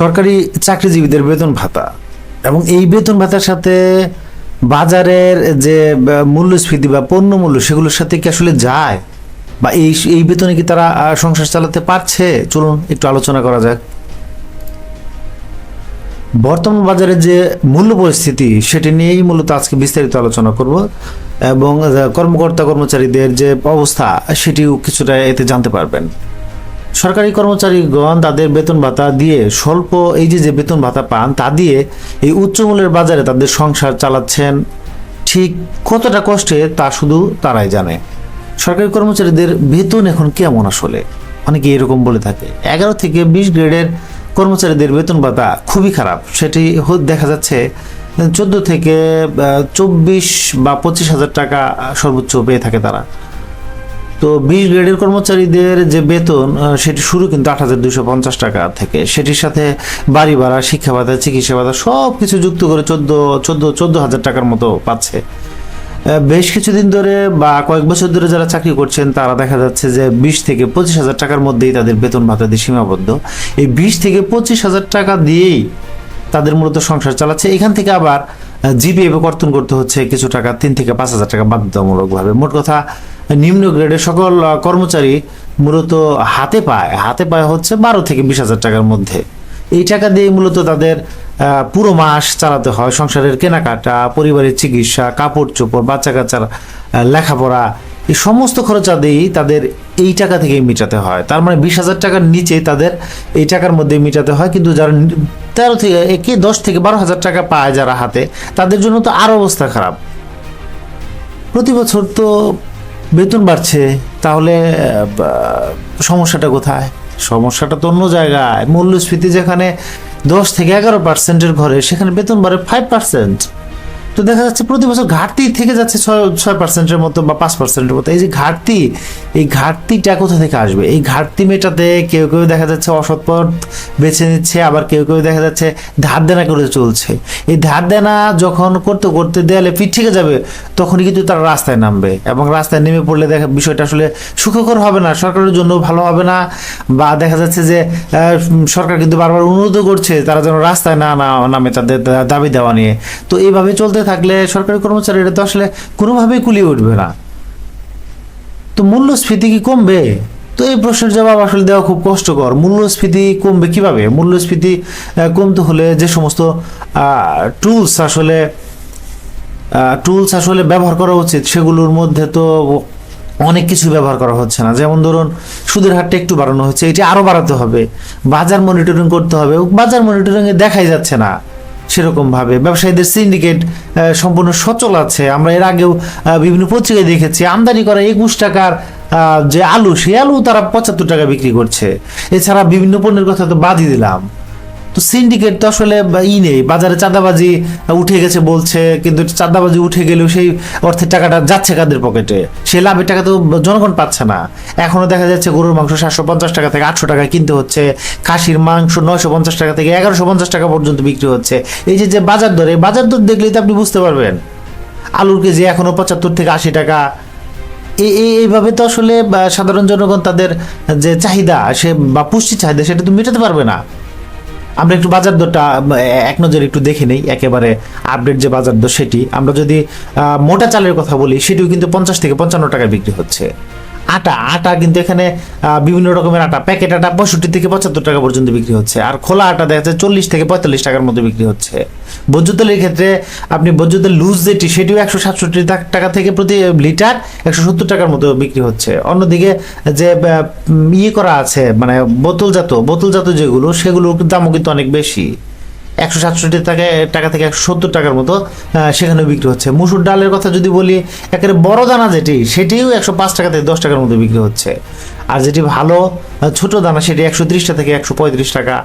সরকারি চাকরিজীবীদের বেতন ভাতা এবং এই বেতন ভাতার সাথে বাজারের যে মূল্যস্ফীতি বা পণ্য মূল্য সেগুলোর সাথে কি আসলে যায়? বা এই এই বেতনে কি তারা সংসার চালাতে পারছে? চলুন একটু আলোচনা করা যাক। বর্তমান বাজারে যে মূল্য পরিস্থিতি, সেটি নিয়েই মূলত আজকে বিস্তারিত আলোচনা করব এবং কর্মকর্তা কর্মচারীদের যে অবস্থা, সেটিও কিছুটা এতে জানতে পারবেন। সরকারি কর্মচারীগণ তাদের বেতন ভাতা দিয়ে স্বল্প এই যে যে বেতন ভাতা পান, তা দিয়ে এই উচ্চ মূল্যের বাজারে তাদের সংসার চালাচ্ছেন। ঠিক কতটা কষ্টে তা শুধু তারাই জানে। সরকারি কর্মচারীদের বেতন এখন কেমন আসলে? অনেকে এরকম বলে থাকে। এগারো থেকে বিশ গ্রেডের কর্মচারীদের বেতন ভাতা খুবই খারাপ। সেটি দেখা যাচ্ছে চোদ্দ থেকে চব্বিশ বা পঁচিশ হাজার টাকা সর্বোচ্চ পেয়ে থাকে তারা। তো বিশ গ্রেডের কর্মচারীদের যে বেতন সেটি শুরু কিন্তু আট হাজার দুশো পঞ্চাশ টাকা থেকে। সেটির সাথে বাড়ি ভাড়া, শিক্ষা ভাতা, চিকিৎসা ভাতা সব কিছু যুক্ত করে চোদ্দ চোদ্দ চোদ্দ হাজার টাকার মতো পাচ্ছে। বেশ কিছুদিন ধরে বা কয়েক বছর ধরে যারা চাকরি করছেন, তারা দেখা যাচ্ছে যে বিশ থেকে পঁচিশ হাজার টাকার মধ্যেই তাদের বেতন ভাতা দিয়ে সীমাবদ্ধ। এই বিশ থেকে পঁচিশ হাজার টাকা দিয়েই তাদের মূলত সংসার চালাচ্ছে। এখান থেকে আবার জিপিএফ কর্তন করতে হচ্ছে কিছু টাকা, তিন থেকে পাঁচ হাজার টাকা বাধ্যতামূলকভাবে। মোট কথা নিম্ন গ্রেডের সকল কর্মচারী মূলত হাতে পায়। হাতে পায় হচ্ছে বারো থেকে বিশ হাজার টাকার মধ্যে। এই টাকা দিয়ে মূলত তাদের পুরো মাস চালাতে হয়। সংসারের কেনাকাটা, পরিবারের চিকিৎসা কাপড় চোপড় বাচ্চা কাচ্চার লেখাপড়া, এই সমস্ত খরচা দিয়েই তাদের এই টাকা থেকেই মেটাতে হয়। তার মানে বিশ হাজার টাকার নিচে তাদের এই টাকার মধ্যে মেটাতে হয়। কিন্তু যারা তেরো থেকে একে দশ থেকে বারো হাজার টাকা পায় যারা হাতে, তাদের জন্য তো আরও অবস্থা খারাপ। প্রতি বছর তো বেতন বাড়ছে তাহলে সমস্যাটা কোথায়? সমস্যাটা তো অন্য জায়গায়। মূল্যস্ফীতি যেখানে দশ থেকে এগারো পার্সেন্টের ঘরে সেখানে বেতন বাড়ে ফাইভ পার্সেন্ট তো দেখা যাচ্ছে প্রতি বছর ঘাটতি থেকে যাচ্ছে ছয় ছয় পার্সেন্টের মতো বা পাঁচ পার্সেন্টের মতো। এই যে ঘাটতি, এই ঘাটতিটা কোথা থেকে আসবে? এই ঘাটতি মেটাতে কেউ কেউ দেখা যাচ্ছে অসৎ পথ বেছে নিচ্ছে, আবার কেউ কেউ দেখা যাচ্ছে ধার দেনা করে চলছে। এই ধার দেনা যখন করতে করতে দেয়ালে পিঠ থেকে যাবে, তখনই কিন্তু তারা রাস্তায় নামবে এবং রাস্তায় নেমে পড়লে দেখা বিষয়টা আসলে সুখকর হবে না, সরকারের জন্য ভালো হবে না বা দেখা যাচ্ছে যে সরকার কিন্তু বারবার অনুরোধ করছে তারা যেন রাস্তায় না না- নামে তাদের দাবি দেওয়া নিয়ে। তো এইভাবে চলতে থাকলে সরকারি কর্মচারীরা তো আসলে কোনোভাবেই কুলিয়ে উঠবে না। তো মূল্যস্ফীতি কি কমবে? তো এই প্রশ্নের জবাব আসলে দেওয়া খুব কষ্টকর। মূল্যস্ফীতি কমবে কীভাবে? মূল্যস্ফীতি কমতে হলে যে সমস্ত টুলস আসলে টুলস আসলে ব্যবহার করা উচিত, সেগুলোর মধ্যে তো অনেক কিছু ব্যবহার করা হচ্ছে না। যেমন ধরুন, সুদের হারটা একটু বাড়ানো হচ্ছে, এটি আরও বাড়াতে হবে। বাজার মনিটরিং করতে হবে। বাজার মনিটরিং এ দেখাই যাচ্ছে না। সেরকম ভাবে ব্যবসায়ীদের সিন্ডিকেট সম্পূর্ণ সচল আছে। আমরা এর আগেও বিভিন্ন পত্রিকায় দেখেছি, আমদানি করা একুশ টাকার যে আলু, সেই আলু তারা পঁচাত্তর টাকা বিক্রি করছে। এছাড়া বিভিন্ন পণ্যের কথা তো বাদই দিলাম। তো সিন্ডিকেট তো আসলে ই নেই। বাজারে চাঁদাবাজি উঠে গেছে বলছে, কিন্তু চাঁদাবাজি উঠে গেলেও সেই অর্থের টাকাটা যাচ্ছে কাদের পকেটে? সে লাভের টাকা তো জনগণ পাচ্ছে না। এখনও দেখা যাচ্ছে গরুর মাংস সাতশো পঞ্চাশ টাকা থেকে আটশো টাকা কিনতে হচ্ছে। খাসির মাংস নয়শো পঞ্চাশ টাকা থেকে এগারোশো পঞ্চাশ টাকা পর্যন্ত বিক্রি হচ্ছে। এই যে যে বাজার দর, এই বাজার দর দেখলেই তো আপনি বুঝতে পারবেন। আলুর কেজি এখনও পঁচাত্তর থেকে আশি টাকা। এই, এই- এইভাবে তো আসলে সাধারণ জনগণ তাদের যে চাহিদা, সে, বা পুষ্টি চাহিদা, সেটা তো মেটাতে পারবে না। আমরা একটু বাজার দরটা এক নজরে একটু দেখে নেই, একেবারে আপডেট যে বাজার দর সেটি। আমরা যদি মোটা চালের কথা বলি, সেটিও কিন্তু পঞ্চাশ থেকে পঞ্চান্ন টাকায় বিক্রি হচ্ছে। আটা আটা কিন্তু এখানে বিভিন্ন রকমের আটা। প্যাকেট আটা পঁয়ষট্টি থেকে পঁচাত্তর টাকা পর্যন্ত বিক্রি হচ্ছে। আর খোলা আটা দেখা যাচ্ছে চল্লিশ থেকে পঁয়তাল্লিশ টাকার মধ্যে বিক্রি হচ্ছে। তেলের ক্ষেত্রে আপনি তেল লুজ যেটি, সেটিও একশো সাতষট্টি টাকা থেকে প্রতি লিটার একশো সত্তর টাকার মতো বিক্রি হচ্ছে। অন্যদিকে যে ইয়ে করা আছে মানে বোতলজাত বোতলজাত যেগুলো, সেগুলোর দামও কিন্তু অনেক বেশি। একশো সাতষট্টি টাকা টাকা থেকে একশো সত্তর টাকার মতো সেখানেও বিক্রি হচ্ছে। মুসুর ডালের কথা যদি বলি, একেবারে বড় দানা যেটি, সেটিও একশো পাঁচ টাকা থেকে দশ টাকার মতো বিক্রি হচ্ছে। আর যেটি ভালো ছোট দানা, সেটি একশো ত্রিশটা থেকে একশো পঁয়ত্রিশ টাকা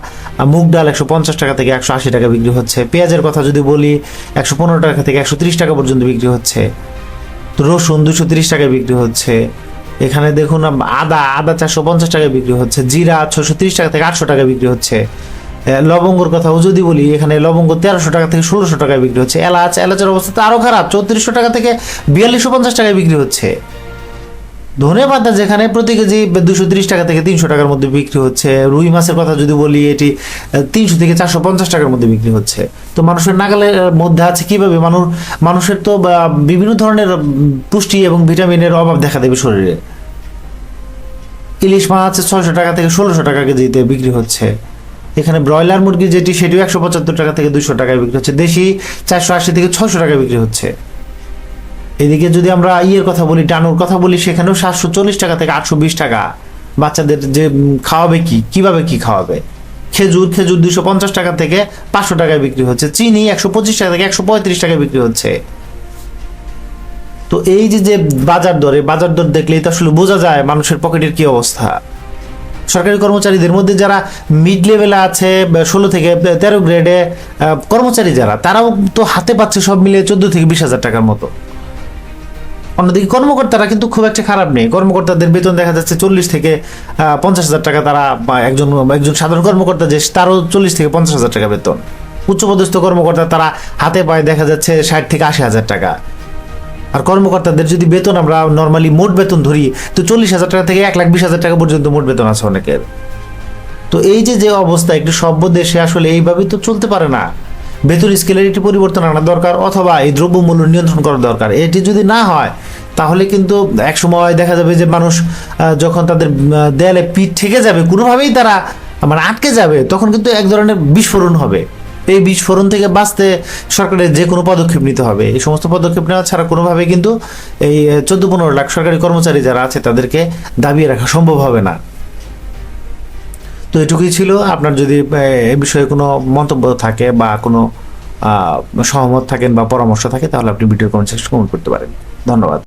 মুগ ডাল একশো পঞ্চাশ টাকা থেকে একশো আশি টাকা বিক্রি হচ্ছে। পেঁয়াজের কথা যদি বলি, একশো পনেরো টাকা থেকে একশো ত্রিশ টাকা পর্যন্ত বিক্রি হচ্ছে। রসুন দুশো তিরিশ টাকায় বিক্রি হচ্ছে। এখানে দেখুন, আদা আদা চারশো পঞ্চাশ টাকায় বিক্রি হচ্ছে। জিরা ছশো তিরিশ টাকা থেকে আটশো টাকা বিক্রি হচ্ছে। লবঙ্গর কথাও যদি বলি, এখানে লবঙ্গ তেরোশো টাকা থেকে ষোলোশো টাকায় বিক্রি হচ্ছে। এলাচ, এলাচের অবস্থা তো আরও খারাপ, চৌত্রিশশো টাকা থেকে বিয়াল্লিশশো পঞ্চাশ টাকায় বিক্রি হচ্ছে। ধনে পাতা যেখানে প্রতি কেজি দুশো তিরিশ টাকা থেকে তিনশো টাকার মধ্যে বিক্রি হচ্ছে। রুই মাছের কথা যদি বলি, এটি তিনশো থেকে চারশো পঞ্চাশ টাকার মধ্যে বিক্রি হচ্ছে। তো মানুষের নাগালের মধ্যে আছে কীভাবে? মানুষ মানুষের তো বিভিন্ন ধরনের পুষ্টি এবং ভিটামিনের অভাব দেখা দেবে শরীরে। ইলিশ মাছ ছয়শো টাকা থেকে ষোলোশো টাকা কেজিতে বিক্রি হচ্ছে। এখানে ব্রয়লার মুরগি যেটি, সেটিও একশো পঁচাত্তর টাকা থেকে দুশো টাকায় বিক্রি হচ্ছে। দেশি চারশো আশি থেকে ছশো টাকায় বিক্রি হচ্ছে। এদিকে যদি আমরা ইয়ের কথা বলি ডানুর কথা বলি, সেখানেও সাতশো চল্লিশ টাকা থেকে আটশো বিশ টাকা। বাচ্চাদের যে খাওয়াবে কি, কীভাবে কি খাওয়াবে? খেজুর খেজুর দুশো পঞ্চাশ টাকা থেকে পাঁচশো টাকায় বিক্রি হচ্ছে। চিনি একশো পঁচিশ টাকা থেকে একশো পঁয়ত্রিশ টাকায় বিক্রি হচ্ছে। তো এই যে যে বাজার দরে, বাজার দর দেখলেই তো আসলে বোঝা যায় মানুষের পকেটের কি অবস্থা। সরকারি কর্মচারীদের মধ্যে যারা মিড লেভেলে আছে ষোলো থেকে তেরো গ্রেডে কর্মচারী যারা, তারাও তো হাতে পাচ্ছে সব মিলিয়ে চোদ্দ থেকে বিশ হাজার টাকার মতো। অন্যদিকে কর্মকর্তারা কিন্তু খুব একটা খারাপ নেই। কর্মকর্তাদের বেতন দেখা যাচ্ছে চল্লিশ থেকে পঞ্চাশ হাজার টাকা তারা একজন একজন সাধারণ কর্মকর্তা যে, তারও চল্লিশ থেকে পঞ্চাশ হাজার টাকা বেতন। উচ্চপদস্থ কর্মকর্তা তারা হাতে পায় দেখা যাচ্ছে ষাট থেকে আশি হাজার টাকা। আর কর্মকর্তাদের যদি বেতন আমরা নর্মালি মোট বেতন ধরি, তো চল্লিশ হাজার টাকা থেকে এক লাখ বিশ হাজার টাকা পর্যন্ত মোট বেতন আছে অনেকের। তো এই যে যে অবস্থা, একটি সভ্য দেশে আসলে এইভাবেই তো চলতে পারে না। বেতন স্কেলের একটি পরিবর্তন আনা দরকার, অথবা এই দ্রব্যমূল্য নিয়ন্ত্রণ করা দরকার। এটি যদি না হয়, তাহলে কিন্তু এক সময় দেখা যাবে যে মানুষ যখন তাদের দেয়ালে পিঠ ঠেকে যাবে, কোনোভাবেই তারা মানে আটকে যাবে, তখন কিন্তু এক ধরনের বিস্ফোরণ হবে। এই বিস্ফোরণ থেকে বাঁচতে সরকারের যে কোনো পদক্ষেপ নিতে হবে। এই সমস্ত পদক্ষেপ নেওয়া ছাড়া কোনোভাবে কিন্তু এই চোদ্দ পনেরো লাখ সরকারি কর্মচারী যারা আছে তাদেরকে দাবিয়ে রাখা সম্ভব হবে না। তো এটুকুই ছিল। আপনার যদি, এ বিষয়ে কোনো মন্তব্য থাকে বা কোনো সহমত থাকেন বা পরামর্শ থাকে তাহলে আপনি ভিডিও কমেন্ট সেকশন কমেন্ট করতে পারেন। ধন্যবাদ।